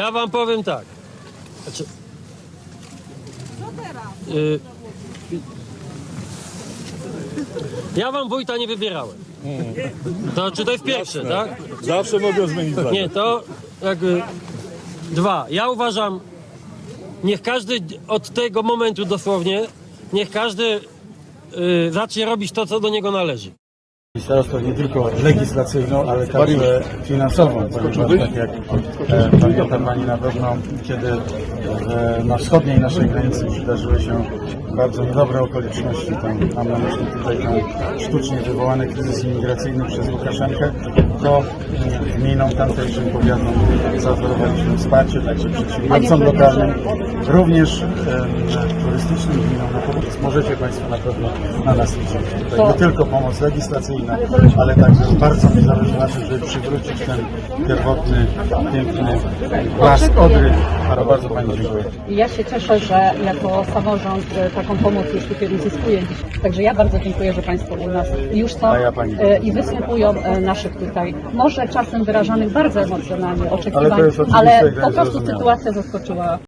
Ja wam powiem tak. Znaczy, y, ja wam wójta nie wybierałem. To czy to jest pierwsze, tak? Zawsze mogę zmienić zdanie. Nie, to jakby dwa. Ja uważam, niech każdy od tego momentu dosłownie, niech każdy y, zacznie robić to, co do niego należy. Starostwo nie tylko legislacyjną, ale także finansową, ponieważ tak jak e, pamięta Pani na pewno, kiedy e, na wschodniej naszej granicy przydarzyły się bardzo niedobre okoliczności, tam mam na myśli tutaj ten sztucznie wywołany kryzys imigracyjny przez Łukaszenkę, to gminom tamtejszym powiatom zaoferowaliśmy wsparcie, także przedsiębiorcom lokalnym, również e, turystycznym gminom na pomoc. Możecie Państwo na pewno na nas liczyć. Tutaj nie tylko pomoc legislacyjna, ale także bardzo mi zależy na tym, żeby przywrócić ten pierwotny, piękny blask Odry. Ale bardzo Pani dziękuję. Ja się cieszę, że jako samorząd e, taką pomoc już tutaj uzyskuje. Dziś. Także ja bardzo dziękuję, że Państwo u nas już są ja pani e, i wysłuchują e, naszych tutaj, może czasem wyrażanych bardzo emocjonalnie oczekiwań, Ale ale po prostu sytuacja zaskoczyła